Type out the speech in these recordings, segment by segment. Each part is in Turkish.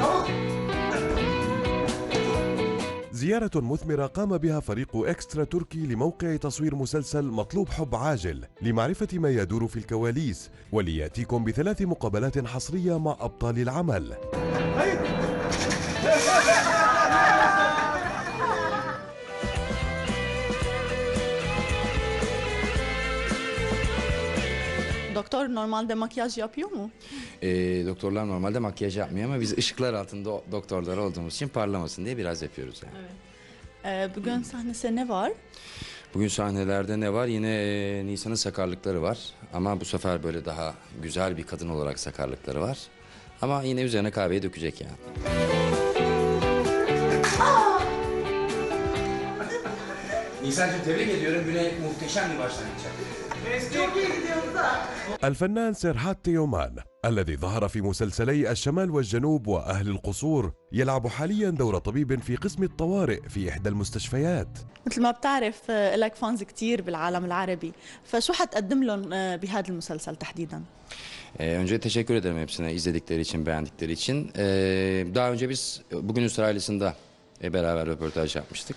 Çabuk. زيارة مثمرة قام بها فريق إكسترا تركي لموقع تصوير مسلسل مطلوب حب عاجل لمعرفة ما يدور في الكواليس وليأتيكم بثلاث مقابلات حصرية مع أبطال العمل. Doktor normalde makyaj yapıyor mu? Ee, doktorlar normalde makyaj yapmıyor ama biz ışıklar altında doktorlar olduğumuz için parlamasın diye biraz yapıyoruz yani. Ee, bugün sahnesi ne var? Bugün sahnelerde ne var? Yine e, Nisan'ın sakarlıkları var. Ama bu sefer böyle daha güzel bir kadın olarak sakarlıkları var. Ama yine üzerine kahveyi dökecek yani. Nisan'cığım tebrik ediyorum. Güne muhteşem bir başlangıç الفنان سيرهات تيومان الذي ظهر في مسلسلي الشمال والجنوب وأهل القصور يلعب حاليا دور طبيب في قسم الطوارئ في إحدى المستشفيات مثل ما بتعرف آه، لك فانز كتير بالعالم العربي فشو حتقدم لهم آه، بهذا المسلسل تحديدا؟ Önce teşekkür ederim hepsine izledikleri için, beğendikleri için. Daha önce biz Bugün İsrail'isin'de e, beraber röportaj yapmıştık.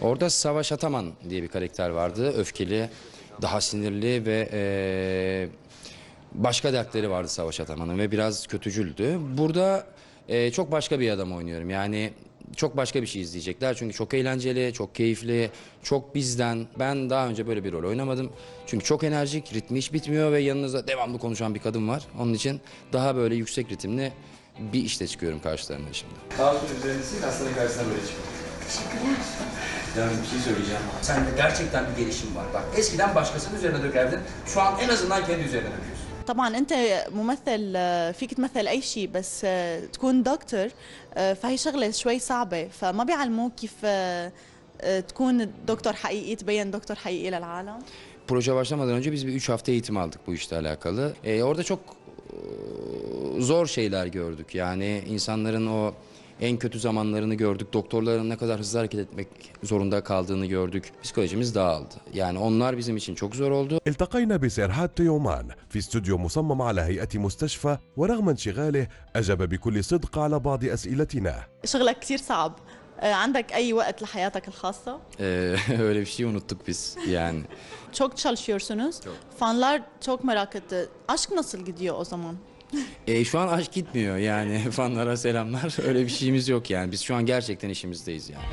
Orada Savaş Ataman diye bir karakter vardı. Öfkeli, daha sinirli ve e, başka dertleri vardı Savaş Ataman'ın ve biraz kötücüldü. Burada e, çok başka bir adam oynuyorum. Yani çok başka bir şey izleyecekler çünkü çok eğlenceli, çok keyifli, çok bizden. Ben daha önce böyle bir rol oynamadım. Çünkü çok enerjik, ritmi hiç bitmiyor ve yanınızda devamlı konuşan bir kadın var. Onun için daha böyle yüksek ritimli bir işte çıkıyorum karşılarına şimdi. Altın üzerindesi hastanın karşısına böyle çıkıyor. Teşekkürler. Yani bir şey söyleyeceğim. Sende gerçekten bir gelişim var. Bak eskiden başkasının üzerine dökerdin. Şu an en azından kendi üzerine döküyorsun. طبعا انت ممثل آه، فيك تمثل اي شيء بس آه، تكون دكتور آه، فهي شغله شوي صعبه فما بيعلموك كيف آه، آه، تكون دكتور حقيقي تبين دكتور حقيقي للعالم Proje başlamadan önce biz bir üç hafta eğitim aldık bu işle alakalı. Ee, orada çok e, zor şeyler gördük. Yani insanların o en kötü zamanlarını gördük. Doktorların ne kadar hızlı hareket etmek zorunda kaldığını gördük. Psikolojimiz dağıldı. Yani onlar bizim için çok zor oldu. التقينا بسيرهات تيومان في استوديو مصمم على هيئة مستشفى ورغم انشغاله أجاب بكل صدق على بعض أسئلتنا شغلك كتير صعب آه، عندك اي وقت لحياتك الخاصه Ee, öyle bir şey unuttuk biz yani. çok çalışıyorsunuz fanlar çok merak etti aşk nasıl gidiyor o zaman Ee, şu an aşk gitmiyor yani fanlara selamlar. Öyle bir şeyimiz yok yani. Biz şu an gerçekten işimizdeyiz yani.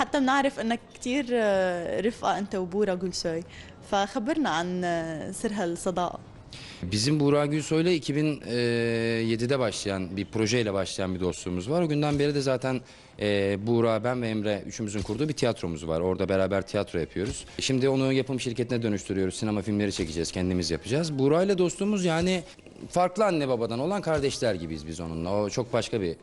حتى بنعرف انك كتير آه، رفقه انت وبورا جولسوي فخبرنا عن آه، سر هالصداقه Bizim Buğra Gülsoy'la 2007'de başlayan bir projeyle başlayan bir dostluğumuz var. O günden beri de zaten e, Buğra, ben ve Emre üçümüzün kurduğu bir tiyatromuz var. Orada beraber tiyatro yapıyoruz. Şimdi onu yapım şirketine dönüştürüyoruz. Sinema filmleri çekeceğiz, kendimiz yapacağız. Buğra ile dostluğumuz yani farklı anne babadan olan kardeşler gibiyiz biz onunla. O çok başka bir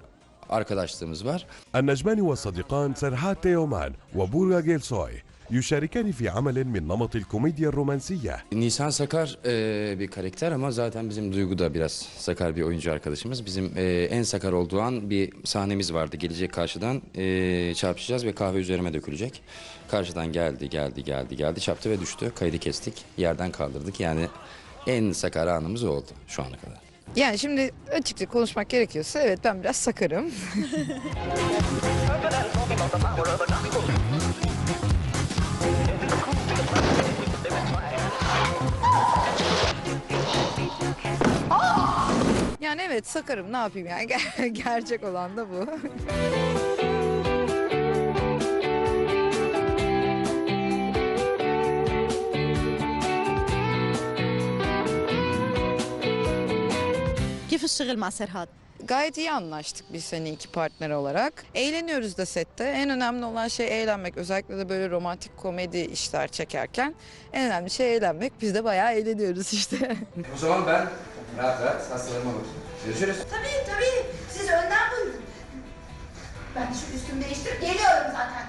arkadaşlığımız var. النجمان والصديقان سيرهات تيومان وبورغا جيلسوي يشاركان في عمل من نمط الكوميديا الرومانسية Nisan Sakar e, bir karakter ama zaten bizim Duygu da biraz sakar bir oyuncu arkadaşımız. Bizim e, en sakar olduğu an bir sahnemiz vardı. Gelecek karşıdan e, çarpışacağız ve kahve üzerime dökülecek. Karşıdan geldi, geldi, geldi, geldi, çarptı ve düştü. Kaydı kestik, yerden kaldırdık. Yani en sakar anımız o oldu şu ana kadar. Yani şimdi açıkça konuşmak gerekiyorsa evet ben biraz sakarım. Yani evet sakarım ne yapayım yani Ger- gerçek olan da bu. كيف الشغل مع سرهاد Gayet iyi anlaştık biz seni iki partner olarak. Eğleniyoruz da sette. En önemli olan şey eğlenmek. Özellikle de böyle romantik komedi işler çekerken en önemli şey eğlenmek. Biz de bayağı eğleniyoruz işte. O zaman ben rahat rahat hastalarıma bakayım. Görüşürüz. Tabii tabii. Siz önden buyurun. Ben şu üstümü değiştirip geliyorum zaten.